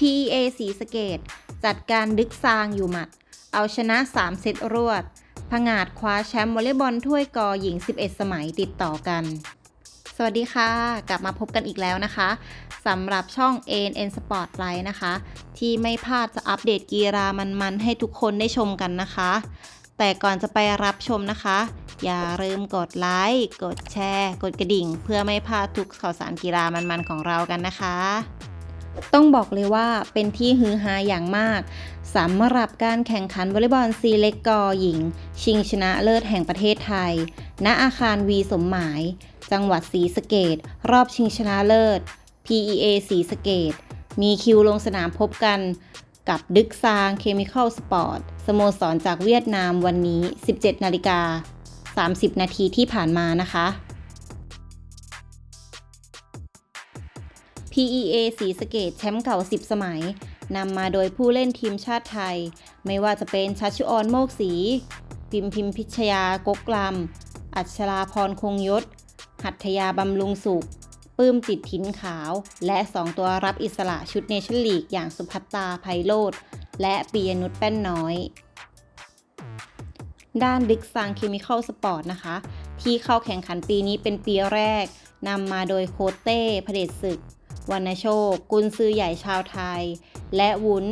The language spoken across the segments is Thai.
PEA สีสเกต จัดการดึกซางอยู่หมัด เอาชนะ 3 เซตรวดผงาดคว้าแชมป์วอลเลย์บอลถ้วยกอหญิง 11 สมัยติดต่อกัน สวัสดีค่ะ กลับมาพบกันอีกแล้วนะคะสำหรับช่อง ANN Spotlight นะคะ ที่ไม่พลาดจะอัปเดตกีฬามันๆ ให้ทุกคนได้ชมกันนะคะ แต่ก่อนจะไปรับชมนะคะ อย่าลืมกดไลค์ กดแชร์ กดกระดิ่ง เพื่อไม่พลาดทุกข่าวสารกีฬามันๆ ของเรากันนะคะ ต้องบอกเลยว่าเป็นที่ฮือฮาอย่างมากสำหรับการแข่งขันวอลเลย์บอลซีเล็กกอหญิง ชิงชนะเลิศแห่งประเทศไทย ณอาคารวีสมหมาย จังหวัดศรีสะเกดรอบชิงชนะเลิศ PEA ศรีสะเกดมีคิวลงสนามพบกันกับดึกซางเคมีคอลสปอร์ตสโมสรจากเวียดนามวันนี้ 17 นาฬิกา 30 นาทีที่ผ่านมานะคะ PEA สีสเกตแชมป์เก่า 10 สมัย นำมาโดยผู้เล่นทีมชาติไทย ไม่ว่าจะเป็นชัชชุออนโมกศรีพิมพิมพิชยากกลำอัชราพรคงยศ หัตถยาบำรุงสุขปื้มจิตถินขาว และ 2 ตัวรับอิสระชุดเนชั่นลีก อย่างสุพัตตาไพโรธและปียนุชแป้นน้อย ด้านดึกซังเคมีคอลสปอร์ตนะคะ ที่เข้าแข่งขันปีนี้เป็นปีแรกนำมาโดยโคเต้พระเดชศึก วรรณโชค กุนซือใหญ่ชาวไทย และวุ้น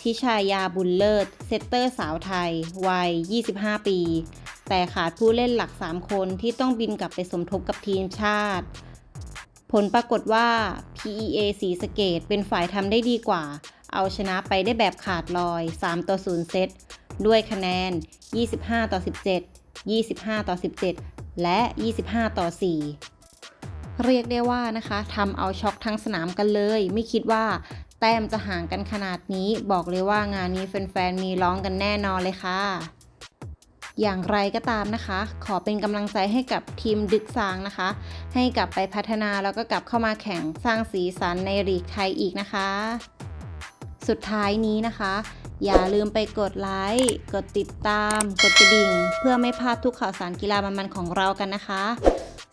ทิชายาบุญเลิศ เซตเตอร์สาวไทย วัย 25 ปี แต่ขาดผู้เล่นหลัก 3 คนที่ต้องบินกลับไปสมทบกับทีมชาติ ผลปรากฏว่า PEA สีสเกตเป็นฝ่ายทำได้ดีกว่า เอาชนะไปได้แบบขาดลอย 3 ต่อ 0 เซต ด้วยคะแนน 25 ต่อ 17 25 ต่อ 17 และ 25 ต่อ 4 เรียกได้ว่านะคะทำเอาช็อกทั้งสนามกันเลย ไม่คิดว่าแต้มจะห่างกันขนาดนี้ บอกเลยว่างานนี้แฟนๆ มีร้องกันแน่นอนเลยค่ะ อย่างไรก็ตามนะคะ ขอเป็นกำลังใจให้กับทีมดึกซางนะคะ ให้กลับไปพัฒนาแล้วก็กลับเข้ามาแข่งสร้างสีสันในลีกไทยอีกนะคะ สุดท้ายนี้นะคะ อย่าลืมไปกดไลค์ กดติดตาม กดกระดิ่ง เพื่อไม่พลาดทุกข่าวสารกีฬามันๆของเรากันนะคะ